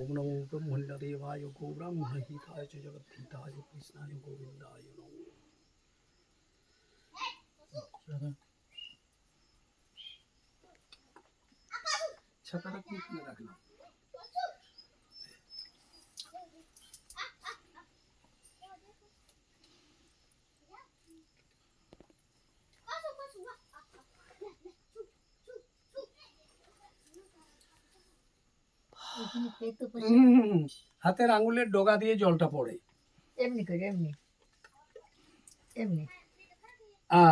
ওম নমো ব্রহ্মণ্যদেবায় গো ব্রাহ্মণহিতায় চ জগদ্ধিতায় কৃষ্ণায় গোবিন্দায় নমো ছাতাটা কি খুলে রাখলাম হাতের আঙুলের ডগা দিয়ে জলটা পড়ে। এমনি করে এমনি। এমনি। আ।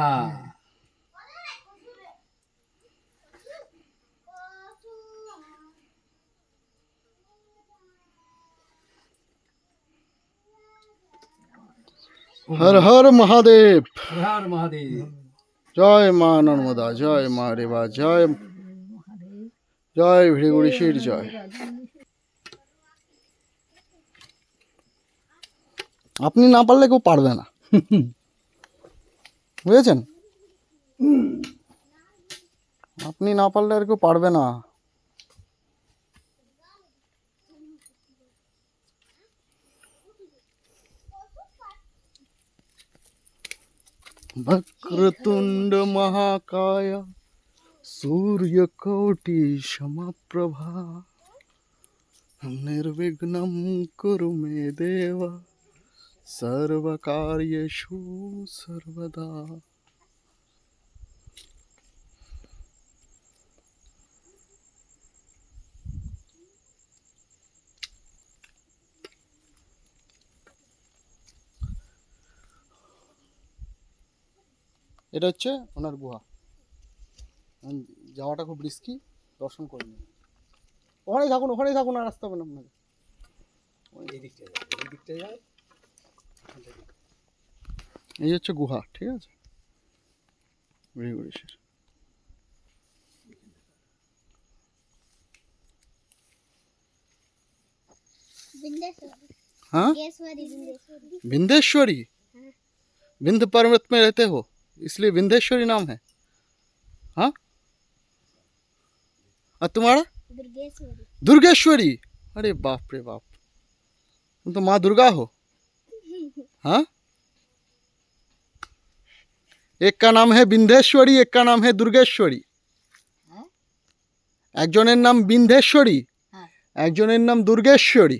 হর হর মহাদেব। হর মহাদেব। জয় মা নর্মদা জয় মা রেবা জয় জয় ভিড়গুড়ি শির জয়। আপনি না পারলে কেউ পারবে না বুঝেছেন আপনি না পারলে আর কেউ পারবে না वक्रतुंड महाकाय सूर्यकोटि समप्रभा निर्विघ्नं कुरु मे देव সর্বকার্যেষু সর্বদা এটা হচ্ছে ওনার গুহা। যাওয়াটা খুব রিস্কি দর্শন করে নিন। ওখানেই থাকুন ওখানেই থাকুন, আর আসতে হবে না আপনাকে। এই দিকটা যায় এই দিকটা যায় এই হচ্ছে গুহা ঠিক আছে ভৃগুড়িশের हाँ विंध्येश्वरी विंध्य पर्वत में रहते हो इसलिए विंध्येश्वरी नाम है हाँ और तुम्हारा दुर्गेश्वरी अरे बाप रे बाप तुम तो माँ दुर्गा हो हाँ एक का नाम है विंध्येश्वरी एक का नाम है दुर्गेश्वरी হ্যাঁ একজনের নাম বিন্ধেশ্বরী হ্যাঁ একজনের নাম দুর্গেশ্বরী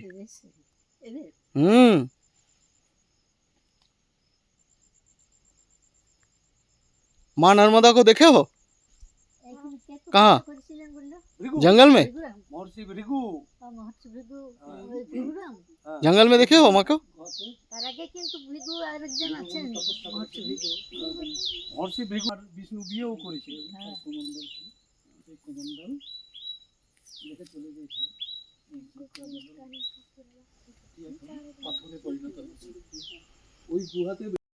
এদের হুম माँ नर्मदा को देखे हो कहाँ করেছিলেন বললো ভৃগু जंगल में ভৃগুরাম মহর্ষি ভৃগু মহর্ষি ভৃগু ওই ভৃগুরাম जंगल में देखे हो माँ को তার আগে কিন্তু ভৃগু আরেকজন আছেন। মহর্ষি ভৃগু। মহর্ষি ভৃগু আর বিষ্ণু বিয়েও করেছিল। হ্যাঁ। ছিল। সেই রেখে চলে গিয়েছিল। পাথরে পরিণত হয়েছিল। ওই গুহাতে